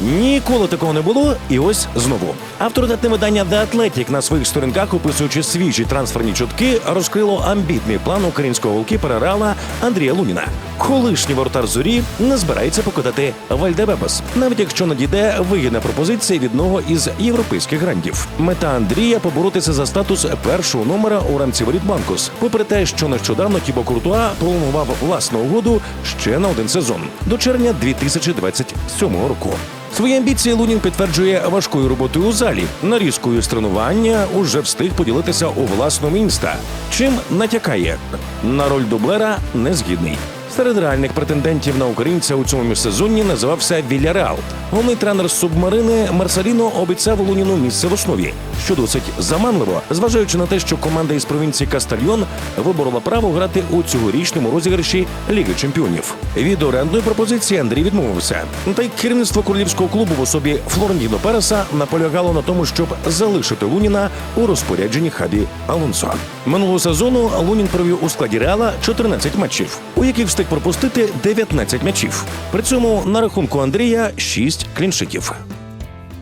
Ніколи такого не було, і ось знову. Авторитетне видання The Athletic на своїх сторінках, описуючи свіжі трансферні чутки, розкрило амбітний план українського голкіпера Реала Андрія Луніна. Колишній воротар зорі не збирається покидати Вальдебебес, навіть якщо надійде вигідна пропозиція від одного із європейських грандів. Мета Андрія поборотися за статус першого номера у рамці воріт Банкус, попри те, що нещодавно Тібо Куртуа пролонгував власну угоду ще на один сезон до червня 2027 року. Свої амбіції Лунін підтверджує важкою роботою у залі, нарізкою з тренування уже встиг поділитися у власному інста. Чим натякає на роль дублера незгідний. Серед реальних претендентів на українця у цьому сезоні називався Вільяреал. Головний тренер субмарини Марсаліно обіцяв Луніну місце в основі, що досить заманливо, зважаючи на те, що команда із провінції Кастальйон виборола право грати у цьогорічному розіграші Ліги Чемпіонів. Від орендної пропозиції Андрій відмовився. Та й керівництво королівського клубу в особі Флорентіно Переса наполягало на тому, щоб залишити Луніна у розпорядженні Хабі Алонсо. Минулого сезону Лунін провів у складі Реала 14 матчів, у яких встиг пропустити 19 м'ячів. При цьому на рахунку Андрія 6 кліншитів.